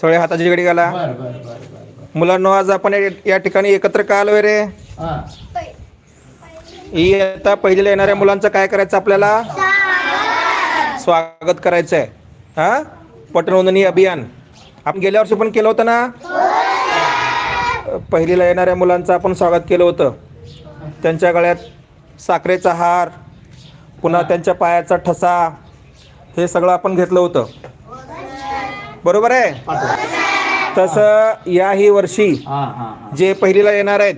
सगळे हाताची जोडी घाला. मुलांनो आज आपण या- ठिकाणी एकत्र का आलोय रे? हा. इयत्ता पहिलीला येणाऱ्या मुलांचं काय करायचं आपल्याला? स्वागत करायचं आहे हा पटनोंदणी अभियान. आपण गेल्या वर्षी पण केलं होतं ना? पहिलीला येणाऱ्या मुलांचं आपण स्वागत केलं होतं. त्यांच्या गळ्यात साखरेचा हार पुन्हा त्यांच्या पायाचा ठसा हे सगळं आपण घेतलं होतं. बरोबर आहे? तसं याही वर्षी जे पहिलीला येणार आहेत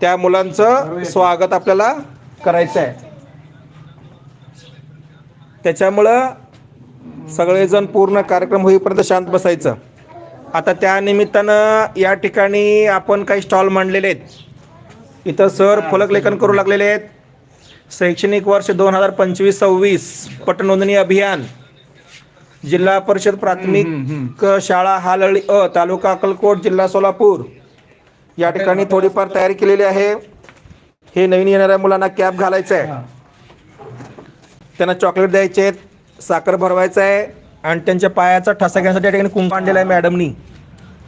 त्या मुलांचं स्वागत आपल्याला करायचं आहे. त्याच्यामुळं सगळेजण पूर्ण कार्यक्रम होईपर्यंत शांत बसायचं. आता त्या निमित्तानं या ठिकाणी आपण काही स्टॉल मांडलेले आहेत. इथं सर फलकलेखन करू लागलेले आहेत. शैक्षणिक वर्ष दोन हजार पंचवीस सव्वीस पटनोंदणी अभियान जिल्हा परिषद प्राथमिक शाळा हालळी अ तालुका अक्कलकोट जिल्हा सोलापूर. या ठिकाणी थोडीफार तयारी केलेली आहे. हे नवीन येणाऱ्या मुलांना कॅप घालायचं आहे त्यांना चॉकलेट द्यायचे आहेत साखर भरवायचं आहे आणि त्यांच्या पायाचा ठसा घेण्यासाठी या ठिकाणी कुंकू आणलेला आहे मॅडमनी.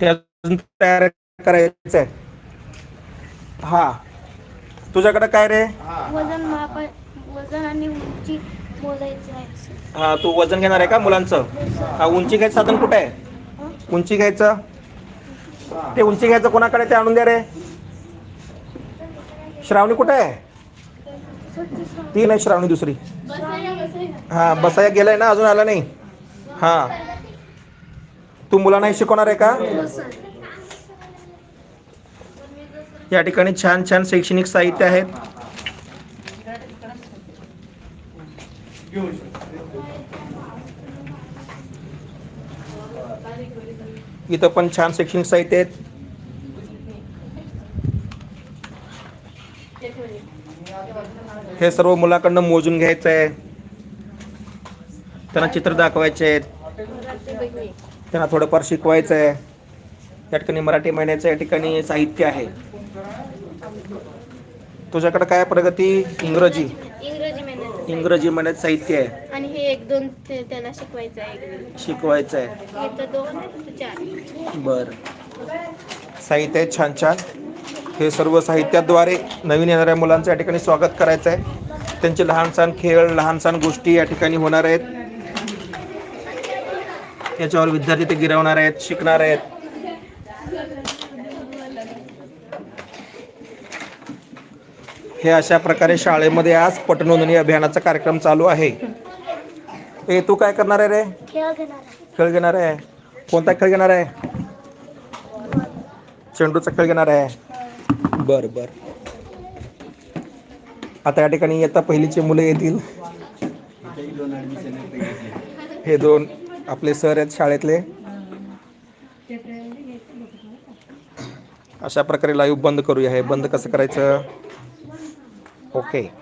ते अजून तयार करायचं आहे हा. तुझ्याकडे काय रे? वजन माप वजन आणि उंची मोजायचं आहे. हा तू वजन घेणार आहे का मुलांचं? हा उंची घ्यायचं साधन कुठे आहे? उंची घ्यायचं? ते उंची घ्यायचं कोणाकडे ते आणून द्या रे. श्रावणी कुठे आहे? ती नाही श्रावणी दुसरी. हा बसाया गेलाय ना अजून आला नाही. हा. तू मुलांना हे शिकवणार आहे का? या ठिकाणी छान छान शैक्षणिक साहित्य आहेत इथं पण छान शैक्षणिक साहित्य आहेत. हे सर्व मुलाकडनं मोजून घ्यायचं आहे. त्यांना चित्र दाखवायचे आहेत. त्यांना थोडंफार शिकवायचं आहे. या ठिकाणी मराठी महिन्याचं या ठिकाणी साहित्य आहे. तुझ्याकडे काय प्रगती? इंग्रजी. इंग्रजी महिन्यात साहित्य आहे. आणि हे एक दोन ते त्याला शिकवायचं आहे. शिकवायचं आहे. हे तर दोन आहे तर चार. बर. साहित्य आहे छान छान. हे सर्व साहित्याद्वारे नवीन येणाऱ्या मुलांचं या ठिकाणी स्वागत करायचं आहे. त्यांचे लहान सहान खेळ लहान सहान गोष्टी या ठिकाणी होणार आहेत. याच्यावर विद्यार्थी ते गिरवणार आहेत शिकणार आहेत. हे अशा प्रकारे शाळेमध्ये आज पटनोंदणी अभियानाचा कार्यक्रम चालू आहे. ए तू काय करणार आहे रे? खेळ घेणार आहे. कोणता खेळ घेणार आहे? चेंडूचा खेळ घेणार आहे. बर बर. आता या ठिकाणी येता पहिलीचे मुलं येतील. हे दोन आपले सर आहेत शाळेतले. अशा प्रकारे लाईव्ह बंद करूया. हे बंद कसं करायचं? Okay.